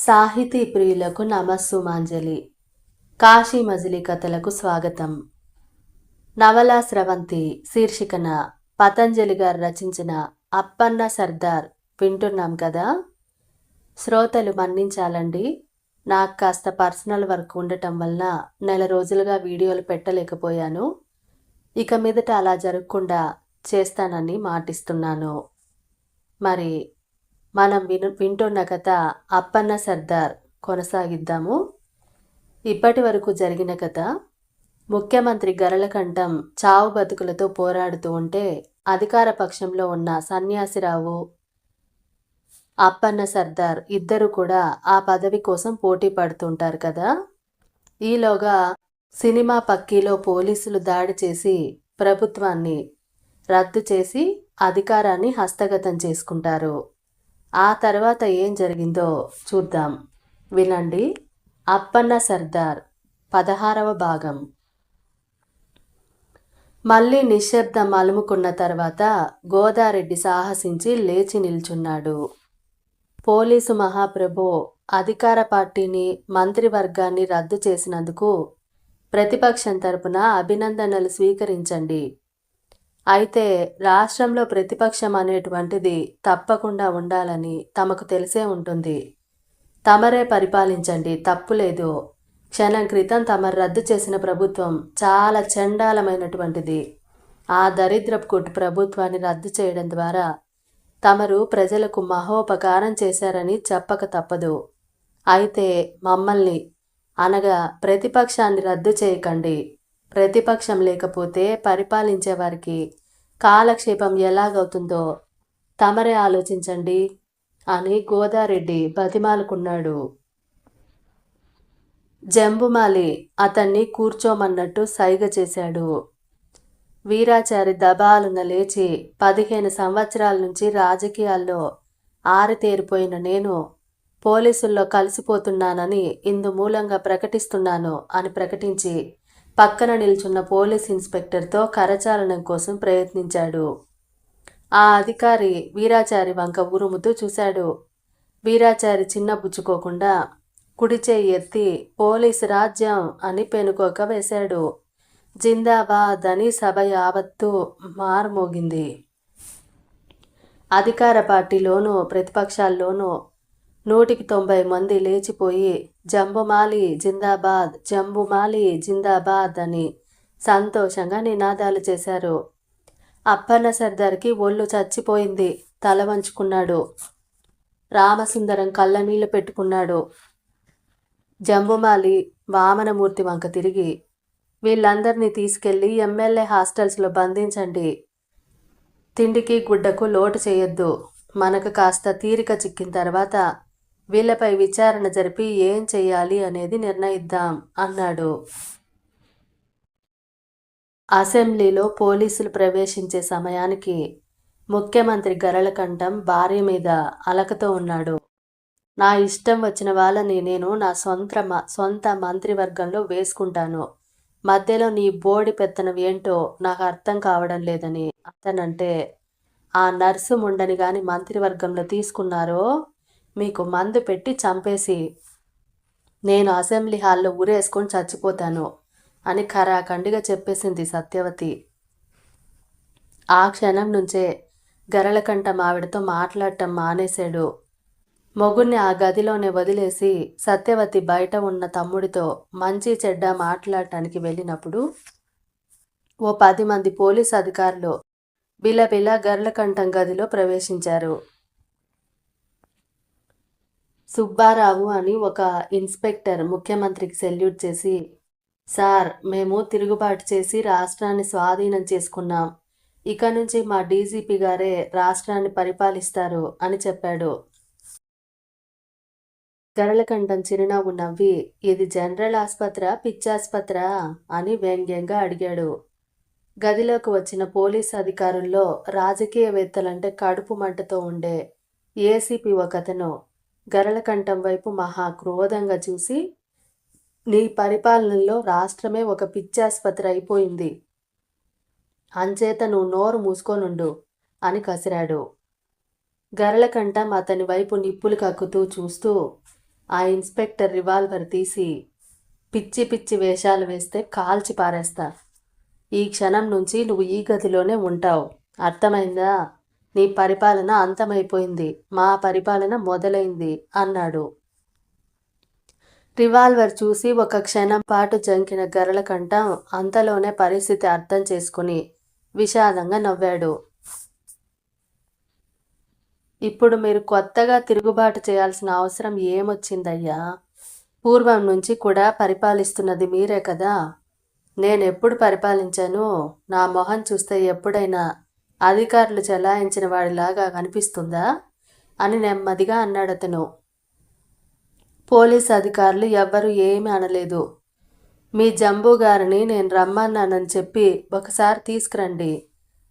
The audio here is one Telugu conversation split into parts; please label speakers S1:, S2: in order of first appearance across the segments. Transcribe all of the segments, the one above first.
S1: సాహితీ ప్రియులకు నమస్సుమాంజలి. కాశీ మజిలీ కథలకు స్వాగతం. నవలా స్రవంతి శీర్షికన పతంజలి గారు రచించిన అప్పన్న సర్దార్ వింటున్నాం కదా? శ్రోతలు మన్నించాలండి. నాకు కాస్త పర్సనల్ వర్క్ ఉండటం వలన నెల రోజులుగా వీడియోలు పెట్టలేకపోయాను. ఇక మీదట అలా జరగకుండా చేస్తానని మాటిస్తున్నాను. మరి మనం విను వింటున్న కథ అప్పన్న సర్దార్ కొనసాగిద్దాము. ఇప్పటి వరకు జరిగిన కథ ముఖ్యమంత్రి గరళకంఠం చావు బతుకులతో పోరాడుతూ ఉంటే అధికార పక్షంలో ఉన్న సన్యాసిరావు అప్పన్న సర్దార్ ఇద్దరు కూడా ఆ పదవి కోసం పోటీ పడుతుంటారు కదా. ఈలోగా సినిమా పక్కీలో పోలీసులు దాడి చేసి ప్రభుత్వాన్ని రద్దు చేసి అధికారాన్ని హస్తగతం చేసుకుంటారు. ఆ తర్వాత ఏం జరిగిందో చూద్దాం. వినండి. అప్పన్న సర్దార్ పదహారవ భాగం. మళ్ళీ నిశ్శబ్దం అలుముకున్న తర్వాత గోదారెడ్డి సాహసించి లేచి నిల్చున్నాడు. పోలీసు మహాప్రభు అధికార పార్టీని మంత్రివర్గాన్ని రద్దు చేసినందుకు ప్రతిపక్షం తరపున అభినందనలు స్వీకరించండి. అయితే రాష్ట్రంలో ప్రతిపక్షం అనేటువంటిది తప్పకుండా ఉండాలని తమకు తెలిసే ఉంటుంది. తమరే పరిపాలించండి తప్పులేదు క్షణం క్రితం తమరు రద్దు చేసిన ప్రభుత్వం చాలా చండాలమైనటువంటిది. ఆ దరిద్రపు కుట్టు ప్రభుత్వాన్ని రద్దు చేయడం ద్వారా తమరు ప్రజలకు మహోపకారం చేశారని చెప్పక తప్పదు. అయితే మమ్మల్ని అనగా ప్రతిపక్షాన్ని రద్దు చేయకండి. ప్రతిపక్షం లేకపోతే పరిపాలించే వారికి కాలక్షేపం ఎలాగవుతుందో తమరే ఆలోచించండి అని గోదారెడ్డి బతిమాలుకున్నాడు. జంబుమాలి అతన్ని కూర్చోమన్నట్టు సైగ చేశాడు. వీరాచారి దబాలున లేచి పదిహేను సంవత్సరాల నుంచి రాజకీయాల్లో ఆరితేరిపోయిన నేను పోలీసుల్లో కలిసిపోతున్నానని ఇందు మూలంగా ప్రకటిస్తున్నాను అని ప్రకటించి పక్కన నిల్చున్న పోలీస్ ఇన్స్పెక్టర్తో కరచాలనం కోసం ప్రయత్నించాడు. ఆ అధికారి వీరాచారి వంక ఉరుముతూ చూశాడు. వీరాచారి చిన్న బుచ్చుకోకుండా కుడిచే ఎత్తి పోలీస్ రాజ్యం అని పెనుకోక వేశాడు. జిందాబాద్ అని సభ యావత్తు మారుమోగింది. అధికార పార్టీలోనూ ప్రతిపక్షాల్లోనూ నూటికి తొంభై మంది లేచిపోయి జంబుమాలి జిందాబాద్ జంబుమాలి జిందాబాద్ అని సంతోషంగా నినాదాలు చేశారు. అప్పన్న సర్దార్కి ఒళ్ళు చచ్చిపోయింది. తల వంచుకున్నాడు. రామసుందరం కళ్ళనీళ్ళు పెట్టుకున్నాడు. జంబుమాలి వామనమూర్తి వంక తిరిగి వీళ్ళందరినీ తీసుకెళ్ళి ఎమ్మెల్యే హాస్టల్స్లో బంధించండి. తిండికి గుడ్డకు లోటు చేయొద్దు. మనకు కాస్త తీరిక చిక్కిన తర్వాత వీళ్ళపై విచారణ జరిపి ఏం చెయ్యాలి అనేది నిర్ణయిద్దాం అన్నాడు. అసెంబ్లీలో పోలీసులు ప్రవేశించే సమయానికి ముఖ్యమంత్రి గరళకంఠం భార్య మీద అలకతో ఉన్నాడు. నా ఇష్టం వచ్చిన వాళ్ళని నేను నా సొంత మ- సొంత మంత్రివర్గంలో వేసుకుంటాను. మధ్యలో నీ బోడి పెత్తనం ఏంటో నాకు అర్థం కావడం లేదని అతనంటే ఆ నర్సు ముండని గాని మంత్రివర్గంలో తీసుకున్నారో? మీకు మందు పెట్టి చంపేసి నేను అసెంబ్లీ హాల్లో ఊరేసుకొని చచ్చిపోతాను అని ఖరాఖండిగా చెప్పేసింది సత్యవతి. ఆ క్షణం నుంచే గరళకంఠ ఆవిడతో మాట్లాడటం మానేశాడు. మొగుణ్ణి ఆ గదిలోనే వదిలేసి సత్యవతి బయట ఉన్న తమ్ముడితో మంచి చెడ్డ మాట్లాడటానికి వెళ్ళినప్పుడు ఓ పది మంది పోలీస్ అధికారులు బిలబిల గర్లకంఠం గదిలో ప్రవేశించారు. సుబ్బారావు అని ఒక ఇన్స్పెక్టర్ ముఖ్యమంత్రికి సెల్యూట్ చేసి సార్ మేము తిరుగుబాటు చేసి రాష్ట్రాన్ని స్వాధీనం చేసుకున్నాం. ఇక నుంచి మా డీజీపీ గారే రాష్ట్రాన్ని పరిపాలిస్తారు అని చెప్పాడు. గరళకంఠం చిరునవ్వు నవ్వి ఇది జనరల్ ఆస్పత్రా పిచ్చాస్పత్రా? అని వ్యంగ్యంగా అడిగాడు. గదిలోకి వచ్చిన పోలీస్ అధికారుల్లో రాజకీయవేత్తలంటే కడుపు మంటతో ఉండే ఏసీపీ ఒకతను గరళకంఠం వైపు మహా క్రోధంగా చూసి నీ పరిపాలనలో రాష్ట్రమే ఒక పిచ్చాసుపత్రి అయిపోయింది. అంచేత నువ్వు నోరు మూసుకోనుండు అని కసిరాడు. గరళకంఠం అతని వైపు నిప్పులు కక్కుతూ చూస్తూ ఆ ఇన్స్పెక్టర్ రివాల్వర్ తీసి పిచ్చి పిచ్చి వేషాలు వేస్తే కాల్చి పారేస్తా. ఈ క్షణం నుంచి నువ్వు ఈ గదిలోనే ఉంటావు. అర్థమైందా? నీ పరిపాలన అంతమైపోయింది. మా పరిపాలన మొదలైంది అన్నాడు. రివాల్వర్ చూసి ఒక క్షణం పాటు జంకిన గరల కంఠం అంతలోనే పరిస్థితి అర్థం చేసుకుని విషాదంగా నవ్వాడు. ఇప్పుడు మీరు కొత్తగా తిరుగుబాటు చేయాల్సిన అవసరం ఏమొచ్చిందయ్యా? పూర్వం నుంచి కూడా పరిపాలిస్తున్నది మీరే కదా. నేను ఎప్పుడు పరిపాలించాను? నా మొహం చూస్తే ఎప్పుడైనా అధికారులు చెలాయించిన వాడిలాగా కనిపిస్తుందా? అని నెమ్మదిగా అన్నాడు అతను. పోలీస్ అధికారులు ఎవ్వరూ ఏమీ అనలేదు. మీ జంబూ గారిని నేను రమ్మన్నానని చెప్పి ఒకసారి తీసుకురండి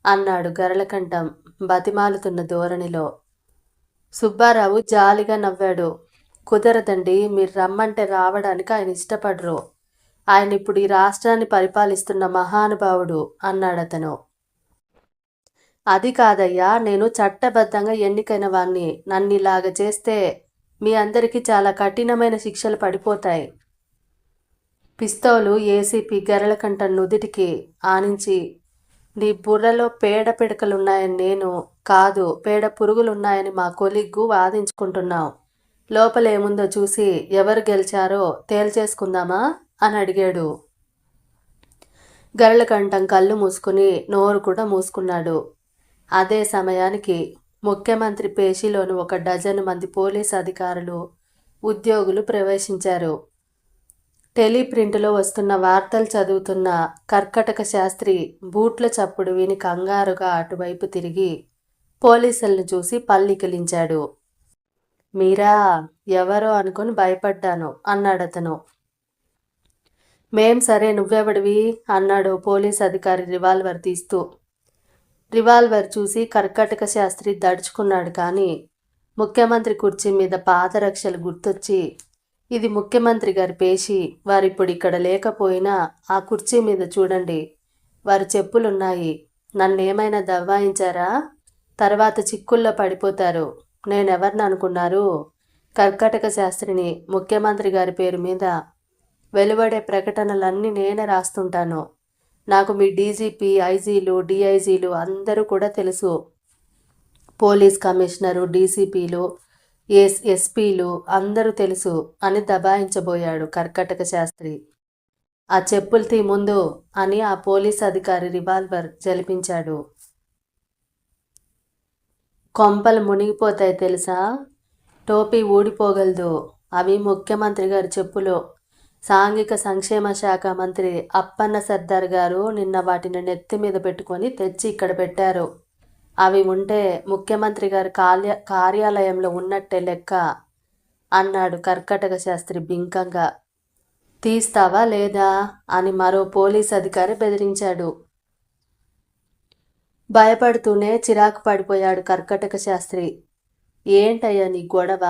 S1: అన్నాడు గరళకంఠం బతిమాలుతున్న ధోరణిలో. సుబ్బారావు జాలిగా నవ్వాడు. కుదరదండి మీరు రమ్మంటే రావడానికి ఆయన ఇష్టపడరు. ఆయన ఇప్పుడు ఈ రాష్ట్రాన్ని పరిపాలిస్తున్న మహానుభావుడు అన్నాడు అతను అది కాదయ్యా నేను చట్టబద్ధంగా ఎన్నికైన వాణ్ణి. నన్ను ఇలాగ చేస్తే మీ అందరికీ చాలా కఠినమైన శిక్షలు పడిపోతాయి. పిస్తోలు ఏసీపీ గెరలకంట నుదిటికి ఆనించి నీ బుర్రలో పేడ పిడకలున్నాయని నేను కాదు పేడ పురుగులున్నాయని మా కొలిగ్గు వాదించుకుంటున్నాం లోపలేముందో చూసి ఎవరు గెలిచారో తేల్చేసుకుందామా? అని అడిగాడు. గరళకంఠం కళ్ళు మూసుకుని నోరు కూడా మూసుకున్నాడు. అదే సమయానికి ముఖ్యమంత్రి పేషీలోని ఒక డజను మంది పోలీస్ అధికారులు ఉద్యోగులు ప్రవేశించారు. టెలిప్రింట్లో వస్తున్న వార్తలు చదువుతున్న కర్కటక శాస్త్రి బూట్ల చప్పుడు విని కంగారుగా అటువైపు తిరిగి పోలీసులను చూసి పల్లికిలించాడు. మీరా ఎవరో అనుకుని భయపడ్డాను అన్నాడతను మేం సరే నువ్వెవడివి? అన్నాడు పోలీస్ అధికారి రివాల్వర్ తీస్తూ. రివాల్వర్ చూసి కర్కటక శాస్త్రి దడుచుకున్నాడు కానీ ముఖ్యమంత్రి కుర్చీ మీద పాదరక్షలు గుర్తొచ్చి ఇది ముఖ్యమంత్రి గారి పేషి వారిప్పుడు ఇక్కడ లేకపోయినా ఆ కుర్చీ మీద చూడండి. వారి చెప్పులున్నాయి. నన్నేమైనా దవ్వాయించారా? తర్వాత చిక్కుల్లో పడిపోతారు. నేనెవరిని అనుకున్నారు? కర్కటక శాస్త్రిని ముఖ్యమంత్రి గారి పేరు మీద వెలువడే ప్రకటనలన్నీ నేనే రాస్తుంటాను. నాకు మీ డీజీపీ ఐజీలు డిఐజీలు అందరూ కూడా తెలుసు. పోలీస్ కమిషనరు డీసీపీలు ఎస్ ఎస్పీలు అందరూ తెలుసు అని దబాయించబోయాడు కర్కటక శాస్త్రి. ఆ చెప్పులు తీ ముందు అని ఆ పోలీస్ అధికారి రివాల్వర్ జలిపించాడు కొంపలు మునిగిపోతాయి తెలుసా? టోపీ ఊడిపోగలదు అవి ముఖ్యమంత్రి గారి చెప్పులో సాంఘిక సంక్షేమ శాఖ మంత్రి అప్పన్న సర్దార్ గారు నిన్న వాటిని నెత్తి మీద పెట్టుకొని తెచ్చి ఇక్కడ పెట్టారు. అవి ఉంటే ముఖ్యమంత్రి గారి కార్య కార్యాలయంలో ఉన్నట్టే లెక్క అన్నాడు కర్కటక శాస్త్రి బింకంగా. తీస్తావా లేదా అని మరో పోలీస్ అధికారి బెదిరించాడు. భయపడుతూనే చిరాకు పడిపోయాడు కర్కటక శాస్త్రి. ఏంటయ్యా నీ గొడవ?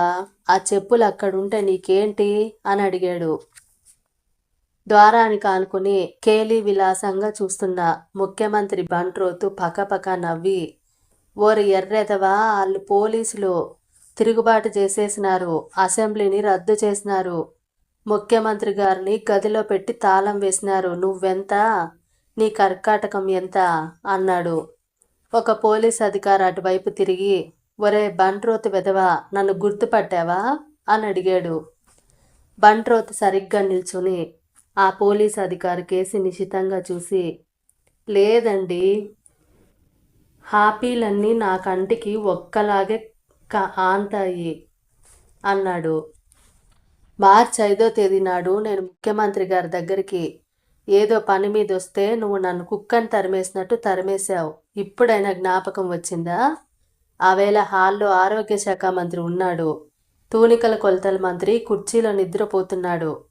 S1: ఆ చెప్పులు అక్కడుంటే నీకేంటి? అని అడిగాడు. ద్వారానికి ఆనుకుని కేలీ విలాసంగా చూస్తున్న ముఖ్యమంత్రి బంట్రోతు పకపక నవ్వి ఓరి ఎర్రెదవా వాళ్ళు పోలీసులు తిరుగుబాటు చేసేసినారు అసెంబ్లీని రద్దు చేసినారు. ముఖ్యమంత్రి గారిని గదిలో పెట్టి తాళం వేసినారు. నువ్వెంత? నీ కర్కాటకం ఎంత? అన్నాడు. ఒక పోలీస్ అధికారి అటువైపు తిరిగి ఒరే బంట్రోత్ వెదవా నన్ను గుర్తుపట్టావా? అని అడిగాడు. బంట్రోత్ సరిగ్గా నిల్చుని ఆ పోలీస్ అధికారి కేసి నిశితంగా చూసి లేదండి హాపీలన్నీ నా కంటికి ఒక్కలాగే ఆంతాయి అన్నాడు. మార్చి ఐదో తేదీ నాడు నేను ముఖ్యమంత్రి గారి దగ్గరికి ఏదో పని మీద వస్తే నువ్వు నన్ను కుక్కని తరిమేసినట్టు తరిమేశావు. ఇప్పుడైనా జ్ఞాపకం వచ్చిందా? ఆవేళ హాల్లో ఆరోగ్య శాఖ మంత్రి ఉన్నాడు. తూనికల కొలతల మంత్రి కుర్చీలో నిద్రపోతున్నాడు.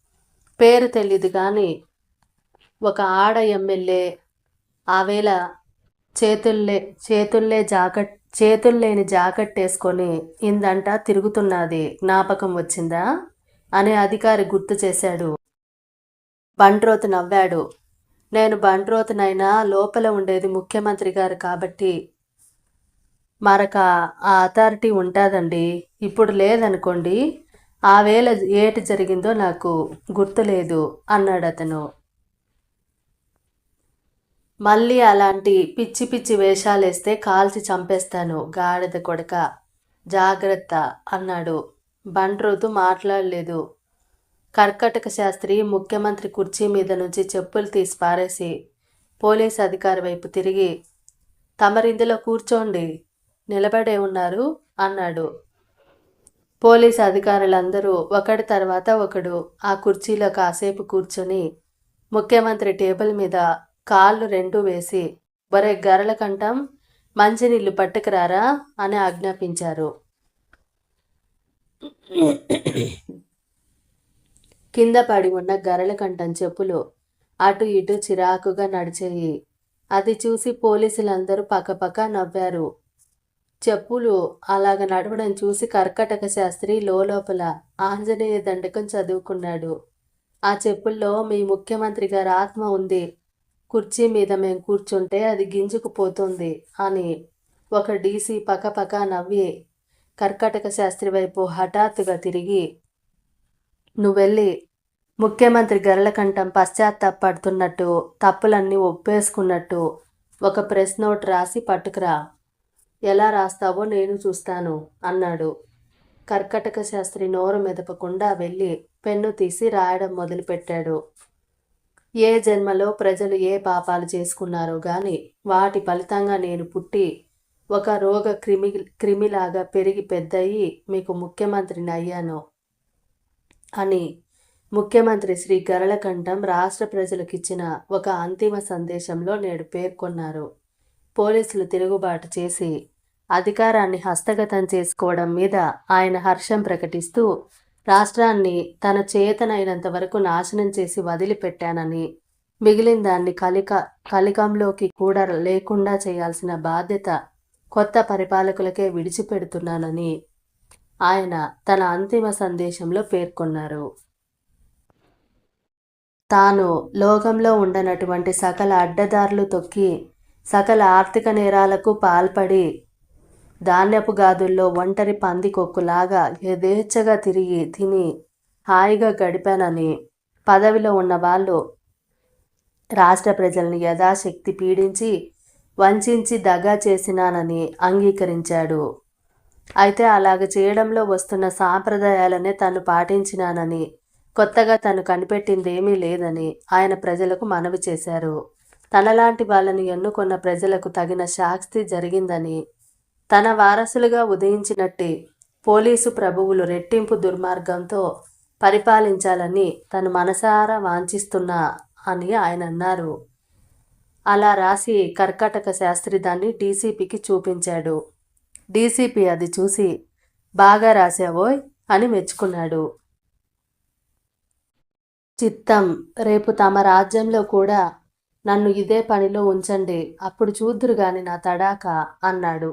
S1: పేరు తెలీదు కానీ ఒక ఆడ ఎమ్మెల్యే ఆవేళ చేతుల్లే చేతుల్లే జాకెట్ చేతుల్లేని జాకెట్ వేసుకొని ఇందంట తిరుగుతున్నది. జ్ఞాపకం వచ్చిందా? అనే అధికారి గుర్తు చేశాడు. బండ్రోతు నవ్వాడు. నేను బండ్రోతునైనా లోపల ఉండేది ముఖ్యమంత్రి గారు కాబట్టి మరొక ఆ అథారిటీ ఉంటుందండి. ఇప్పుడు లేదనుకోండి ఆ వేళ ఏటి జరిగిందో నాకు గుర్తులేదు అన్నాడు అతను. మళ్ళీ అలాంటి పిచ్చి పిచ్చి వేషాలేస్తే కాల్చి చంపేస్తాను గాడిద కొడక. జాగ్రత్త అన్నాడు. బండ్రోతు మాట్లాడలేదు. కర్కటక శాస్త్రి ముఖ్యమంత్రి కుర్చీ మీద నుంచి చెప్పులు తీసి పారేసి పోలీస్ అధికారి వైపు తిరిగి తమరిందులో కూర్చోండి నిలబడే ఉన్నారు అన్నాడు. పోలీస్ అధికారులందరూ ఒకటి తర్వాత ఒకడు ఆ కుర్చీలో కాసేపు కూర్చొని ముఖ్యమంత్రి టేబుల్ మీద కాళ్ళు రెండూ వేసి బరే గరల కంఠం మంచినీళ్ళు పట్టుకురారా? అని ఆజ్ఞాపించారు. కింద పడి ఉన్న గరల కంఠం చెప్పులు అటు ఇటు చిరాకుగా నడిచేయి. అది చూసి పోలీసులందరూ పక్కపక్క నవ్వారు. చెప్పులు అలాగ నడవడం చూసి కర్కటక శాస్త్రి లోపల ఆంజనేయ దండకం చదువుకున్నాడు. ఆ చెప్పుల్లో మీ ముఖ్యమంత్రి గారి ఆత్మ ఉంది. కుర్చీ మీద మేము కూర్చుంటే అది గింజుకుపోతుంది అని ఒక డీసీ పక్కపక్క నవ్వి కర్కటక శాస్త్రి వైపు హఠాత్తుగా తిరిగి నువ్వెళ్ళి ముఖ్యమంత్రి గరళకంఠం పశ్చాత్తాపడుతున్నట్టు తప్పులన్నీ ఒప్పేసుకున్నట్టు ఒక ప్రెస్ నోట్ రాసి పట్టుకురా. ఎలా రాస్తావో నేను చూస్తాను అన్నాడు. కర్కటక శాస్త్రి నోరు మెదపకుండా వెళ్ళి పెన్ను తీసి రాయడం మొదలుపెట్టాడు. ఏ జన్మలో ప్రజలు ఏ పాపాలు చేసుకున్నారో గాని వాటి ఫలితంగా నేను పుట్టి ఒక రోగ క్రిమి క్రిమిలాగా పెరిగి పెద్దయి మీకు ముఖ్యమంత్రిని అయ్యాను అని ముఖ్యమంత్రి శ్రీ గరళకంఠం రాష్ట్ర ప్రజలకిచ్చిన ఒక అంతిమ సందేశంలో నేడు పేర్కొన్నారు. పోలీసులు తిరుగుబాటు చేసి అధికారాన్ని హస్తగతం చేసుకోవడం మీద ఆయన హర్షం ప్రకటిస్తూ రాష్ట్రాన్ని తన చేతనైనంత వరకు నాశనం చేసి వదిలిపెట్టానని మిగిలిన దాన్ని కలిక కలికంలోకి కూడా లేకుండా చేయాల్సిన బాధ్యత కొత్త పరిపాలకులకే విడిచిపెడుతున్నానని ఆయన తన అంతిమ సందేశంలో పేర్కొన్నారు. తాను లోకంలో ఉండనటువంటి సకల అడ్డదారులు తొక్కి సకల ఆర్థిక నేరాలకు పాల్పడి ధాన్యపు గాదుల్లో ఒంటరి పందికొక్కులాగా యథేచ్ఛగా తిరిగి తిని హాయిగా గడిపానని పదవిలో ఉన్న వాళ్ళు రాష్ట్ర ప్రజల్ని యథాశక్తి పీడించి వంచించి దగా చేసినానని అంగీకరించాడు. అయితే అలాగ చేయడంలో వస్తున్న సాంప్రదాయాలనే తను పాటించినానని కొత్తగా తను కనిపెట్టిందేమీ లేదని ఆయన ప్రజలకు మనవి చేశారు. తనలాంటి వాళ్ళని ఎన్నుకున్న ప్రజలకు తగిన శాస్తి జరిగిందని తన వారసులుగా ఉదయించినట్టే పోలీసు ప్రభువులు రెట్టింపు దుర్మార్గంతో పరిపాలించాలని తను మనసారా వాంఛిస్తున్నా అని ఆయన అన్నారు. అలా రాసి కర్కాటక శాస్త్రి దాన్ని డీసీపీకి చూపించాడు. డీసీపీ అది చూసి బాగా రాసావోయ్ అని మెచ్చుకున్నాడు. చిత్తం రేపు తమ రాజ్యంలో కూడా నన్ను ఇదే పనిలో ఉంచండి అప్పుడు చూద్దురు గాని నా తడాక అన్నాడు.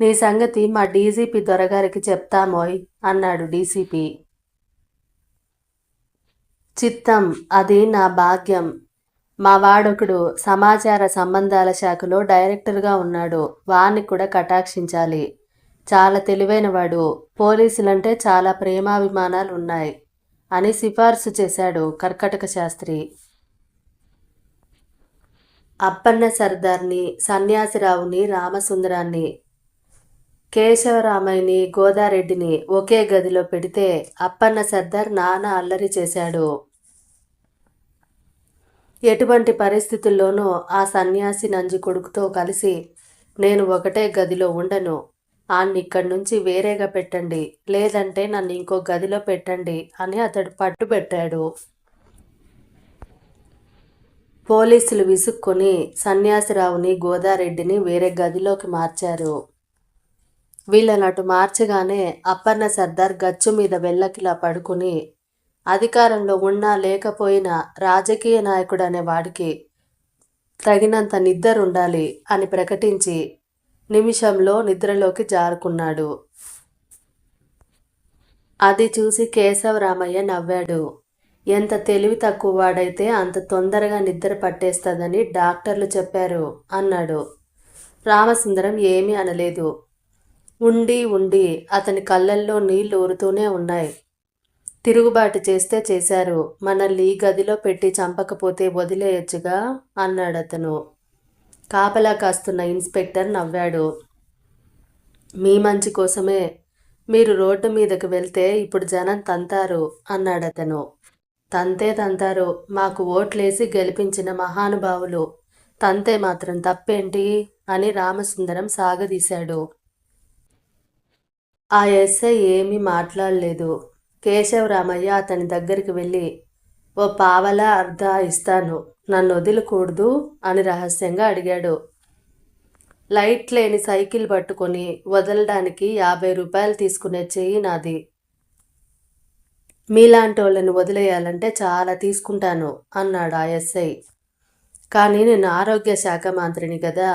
S1: నీ సంగతి మా డీజీపీ దొరగారికి చెప్తామోయ్ అన్నాడు డీసీపీ. చిత్తం అది నా భాగ్యం. మా వాడొకడు సమాచార సంబంధాల శాఖలో డైరెక్టర్గా ఉన్నాడు వాణ్ణి కూడా కటాక్షించాలి. చాలా తెలివైనవాడు పోలీసులంటే చాలా ప్రేమాభిమానాలు ఉన్నాయి అని సిఫార్సు చేశాడు కర్కటక శాస్త్రి. అప్పన్న సర్దార్ని సన్యాసిరావుని రామసుందరాన్ని కేశవరామయ్యని గోదారెడ్డిని ఒకే గదిలో పెడితే అప్పన్న సర్దార్ నాన్న అల్లరి చేశాడు. ఎటువంటి పరిస్థితుల్లోనూ ఆ సన్యాసి నంజి కొడుకుతో కలిసి నేను ఒకటే గదిలో ఉండను. ఆన్ని ఇక్కడి నుంచి వేరేగా పెట్టండి. లేదంటే నన్ను ఇంకో గదిలో పెట్టండి అని అతడు పట్టుబెట్టాడు. పోలీసులు విసుక్కొని సన్యాసిరావుని గోదారెడ్డిని వేరే గదిలోకి మార్చారు. వీళ్ళనటు మార్చగానే అప్పన్న సర్దార్ గచ్చు మీద వెళ్ళకిలా పడుకుని అధికారంలో ఉన్నా లేకపోయినా రాజకీయ నాయకుడు అనే వాడికి తగినంత నిద్ర ఉండాలి అని ప్రకటించి నిమిషంలో నిద్రలోకి జారుకున్నాడు. అది చూసి కేశవరామయ్య నవ్వాడు. ఎంత తెలివి తక్కువ వాడైతే అంత తొందరగా నిద్ర పట్టేస్తుందని డాక్టర్లు చెప్పారు అన్నాడు. రామసుందరం ఏమీ అనలేదు. ఉండి ఉండి అతని కళ్ళల్లో నీళ్ళు ఊరుతూనే ఉన్నాయి. తిరుగుబాటు చేస్తే చేశారు. మనల్ని ఈ గదిలో పెట్టి చంపకపోతే వదిలేయొచ్చుగా అన్నాడు అతను కాపలా కాస్తున్న ఇన్స్పెక్టర్ నవ్వాడు. మీ మంచి కోసమే. మీరు రోడ్డు మీదకు వెళ్తే ఇప్పుడు జనం తంతారు అన్నాడు అతను తంతే తంతారు. మాకు ఓట్లేసి గెలిపించిన మహానుభావులు. తంతే మాత్రం తప్పేంటి? అని రామసుందరం సాగదీశాడు. ఆ ఎస్ఐ ఏమీ మాట్లాడలేదు. కేశవరామయ్య అతని దగ్గరికి వెళ్ళి ఓ పావలా అర్ధ ఇస్తాను. నన్ను వదిలకూడదు అని రహస్యంగా అడిగాడు. లైట్ లేని సైకిల్ పట్టుకొని వదలడానికి యాభై రూపాయలు తీసుకునే చెయ్యి నాది. మీలాంటి వాళ్ళని వదిలేయాలంటే చాలా తీసుకుంటాను అన్నాడు ఆ ఎస్ఐ. కానీ నేను ఆరోగ్య శాఖ మంత్రిని కదా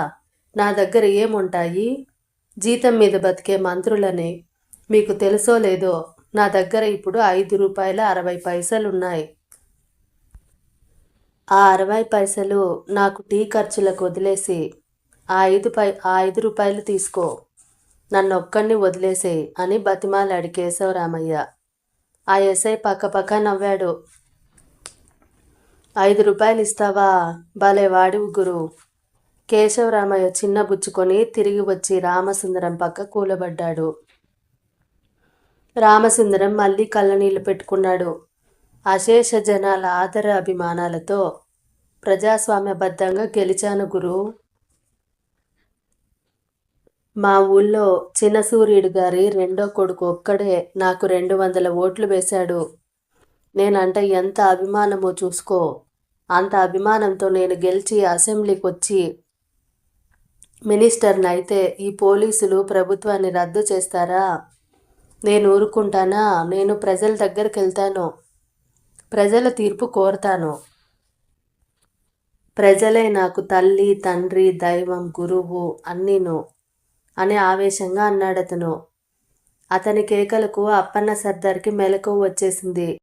S1: నా దగ్గర ఏముంటాయి? జీతం మీద బతికే మంత్రులని మీకు తెలుసో లేదో నా దగ్గర ఇప్పుడు ఐదు రూపాయల అరవై పైసలు ఉన్నాయి ఆ అరవై పైసలు నాకు టీ ఖర్చులకు వదిలేసి ఆ ఐదు పై ఆ ఐదు రూపాయలు తీసుకో నన్ను ఒక్కడిని వదిలేసేయి అని బతిమాలాడి కేశవరామయ్య. ఆ ఎస్ఐ పక్కపక్క నవ్వాడు. ఐదు రూపాయలు ఇస్తావా భలే వాడివు గురు. కేశవరామయ్య చిన్న బుచ్చుకొని తిరిగి వచ్చి రామసుందరం పక్క కూలబడ్డాడు. రామసుందరం మళ్ళీ కళ్ళనీళ్ళు పెట్టుకున్నాడు. అశేష జనాల ఆదర అభిమానాలతో ప్రజాస్వామ్యబద్ధంగా గెలిచాను గురు. మా ఊళ్ళో చిన్న సూర్యుడు గారి రెండో కొడుకు ఒక్కడే నాకు రెండు వందల ఓట్లు వేశాడు. నేనంటే ఎంత అభిమానమో చూసుకో. అంత అభిమానంతో నేను గెలిచి అసెంబ్లీకి వచ్చి మినిస్టర్ని అయితే ఈ పోలీసులు ప్రభుత్వాన్ని రద్దు చేస్తారా? నేను ఊరుకుంటానా? నేను ప్రజల దగ్గరికి వెళ్తాను ప్రజల తీర్పు కోరతాను. ప్రజలే నాకు తల్లి తండ్రి దైవం గురువు అన్నీను అని ఆవేశంగా అన్నాడు అతను. అతని కేకలకు అప్పన్న సర్దార్కి మెలకు వచ్చేసింది.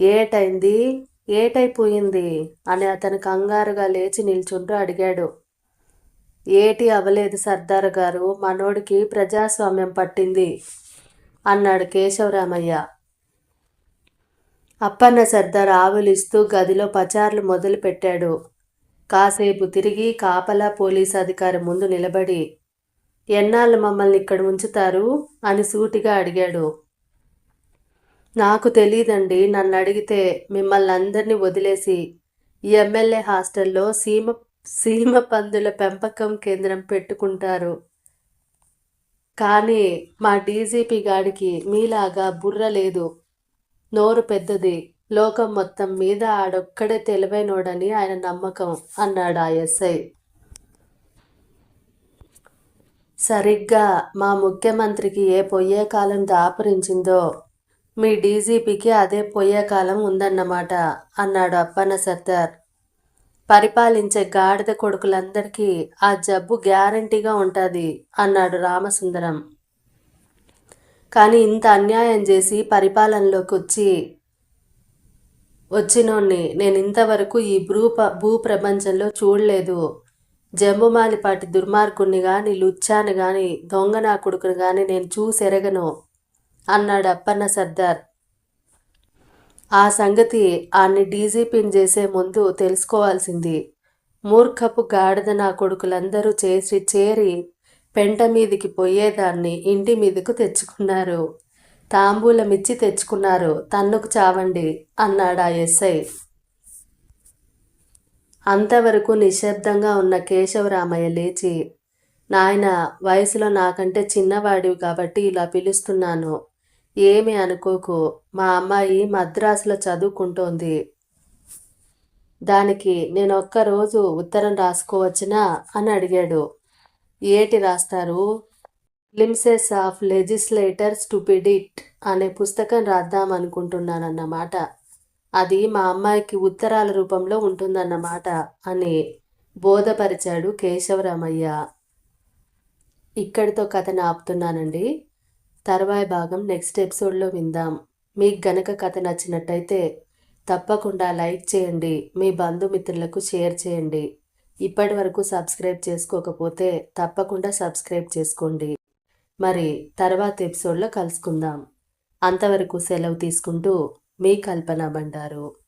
S1: ఏటైంది? ఏటైపోయింది? అని అతను కంగారుగా లేచి నిల్చుంటూ అడిగాడు. ఏటి అవలేదు సర్దార్ గారు మనోడికి ప్రజాస్వామ్యం పట్టింది అన్నాడు కేశవరామయ్య. అప్పన్న సర్దార్ ఆవులిస్తూ గదిలో పచార్లు మొదలుపెట్టాడు. కాసేపు తిరిగి కాపలా పోలీస్ అధికారి ముందు నిలబడి ఎన్నాళ్ళు మమ్మల్ని ఇక్కడ ఉంచుతారు? అని సూటిగా అడిగాడు. నాకు తెలియదండి నన్ను అడిగితే మిమ్మల్ని అందరినీ వదిలేసి ఎమ్మెల్యే హాస్టల్లో సీమ సీమ పందుల పెంపకం కేంద్రం పెట్టుకుంటారు. కానీ మా డీజీపీ గాడికి మీలాగా బుర్ర లేదు. నోరు పెద్దది. లోకం మొత్తం మీద ఆడొక్కడే తెలివైనోడని ఆయన నమ్మకం అన్నాడు ఆ ఎస్ఐ. సరిగ్గా మా ముఖ్యమంత్రికి ఏ పొయ్యే కాలం దాపురించిందో. మీ డీజీపీకి అదే పొయ్యే కాలం ఉందన్నమాట అన్నాడు అప్పన్న సర్దార్. పరిపాలించే గాడిద కొడుకులందరికీ ఆ జబ్బు గ్యారంటీగా ఉంటుంది అన్నాడు రామసుందరం. కానీ ఇంత అన్యాయం చేసి పరిపాలనలోకి వచ్చి వచ్చినోడిని నేను ఇంతవరకు ఈ భూ భూ ప్రపంచంలో చూడలేదు. జంబుమాలిపాటి దుర్మార్గుణ్ణి కానీ లుచ్చాను కానీ దొంగ నా కొడుకుని కానీ నేను చూసెరగను అన్నాడు అప్పన్న సర్దార్. ఆ సంగతి ఆన్ని డీజీపీని చేసే ముందు తెలుసుకోవాల్సింది. మూర్ఖపు గాడిద నా కొడుకులందరూ చేసి చేరి పెంట మీదికి పోయేదాన్ని ఇంటి మీదకు తెచ్చుకున్నారు. తాంబూలమిచ్చి తెచ్చుకున్నారు. తన్నుకు చావండి అన్నాడు ఆ ఎస్ఐ. అంతవరకు నిశ్శబ్దంగా ఉన్న కేశవరామయ్య లేచి నాయన వయసులో నాకంటే చిన్నవాడివి కాబట్టి ఇలా పిలుస్తున్నాను. ఏమి అనుకోకు. మా అమ్మాయి మద్రాసులో చదువుకుంటోంది. దానికి నేను ఒక్కరోజు ఉత్తరం రాసుకోవచ్చునా? అని అడిగాడు. ఏటి రాస్తారు? లిమ్సెస్ ఆఫ్ లెజిస్లేటర్ స్టూపిడిట్ అనే పుస్తకం రాద్దాం అనుకుంటున్నానన్నమాట అది మా అమ్మాయికి ఉత్తరాల రూపంలో ఉంటుందన్నమాట అని బోధపరిచాడు కేశవరామయ్య. ఇక్కడితో కథను ఆపుతున్నానండి తర్వాయి భాగం నెక్స్ట్ ఎపిసోడ్లో విందాం. మీకు గనక కథ నచ్చినట్టయితే తప్పకుండా లైక్ చేయండి. మీ బంధుమిత్రులకు షేర్ చేయండి. ఇప్పటి వరకు సబ్స్క్రైబ్ చేసుకోకపోతే తప్పకుండా సబ్స్క్రైబ్ చేసుకోండి. మరి తర్వాత ఎపిసోడ్లో కలుసుకుందాం. అంతవరకు సెలవు తీసుకుంటూ మీ కల్పన బండారు.